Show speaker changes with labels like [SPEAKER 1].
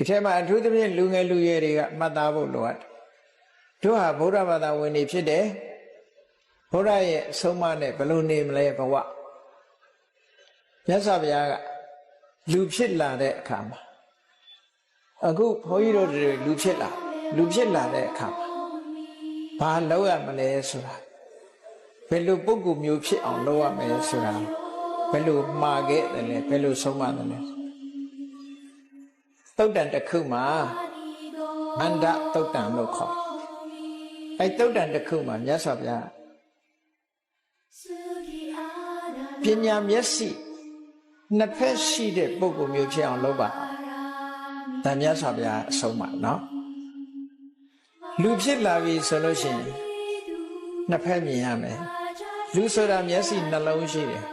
[SPEAKER 1] ဒီထဲမှာအထူးသဖြင့်လူငယ်လူရွယ်တွေကမှတ်သားဖို့လိုအပ်တယ်တို့ဟာဗုဒ္ဓဘာသာဝင်တွေဖြစ်တယ်ဘုရားရဲ့အဆုံးအမနဲ့ဘယ်လိုနေမလဲဘဝမြတ်စွာဘုရားကလူဖြစ်လာတဲ့အခါမှာအခုဘုန်းကြီးတို့တွေလူဖြစ်လာလူဖြစ်လာတဲ့အခါမှာဘာလုပ်ရမလဲဆိုတာဘယ်လိုပုဂ္ဂိုလ်မျိုးဖြစ်အောင်လုပ်ရမလဲဆိုတာဘယ်လိုမှားခဲ့တယ်လဲဘယ်လိုဆုံးမတယ်လဲ တုတ်တန်တစ်ခုမှာအန္တတုတ်တန်လို့ခေါ်အဲတုတ်တန်တစ်ခုမှာမြတ်စွာဘုရားပညာမျက်စိနှစ်ဖက်ရှိတဲ့ပုဂ္ဂိုလ်မျိုးဖြစ်အောင်လုပ်ပါဒါမြတ်စွာဘုရားအဆုံးအမနော်လူဖြစ်လာပြီဆိုလို့ရှိရင်နှစ်ဖက်မြင်ရမယ်လူဆိုတာမျက်စိနှလုံးရှိတယ်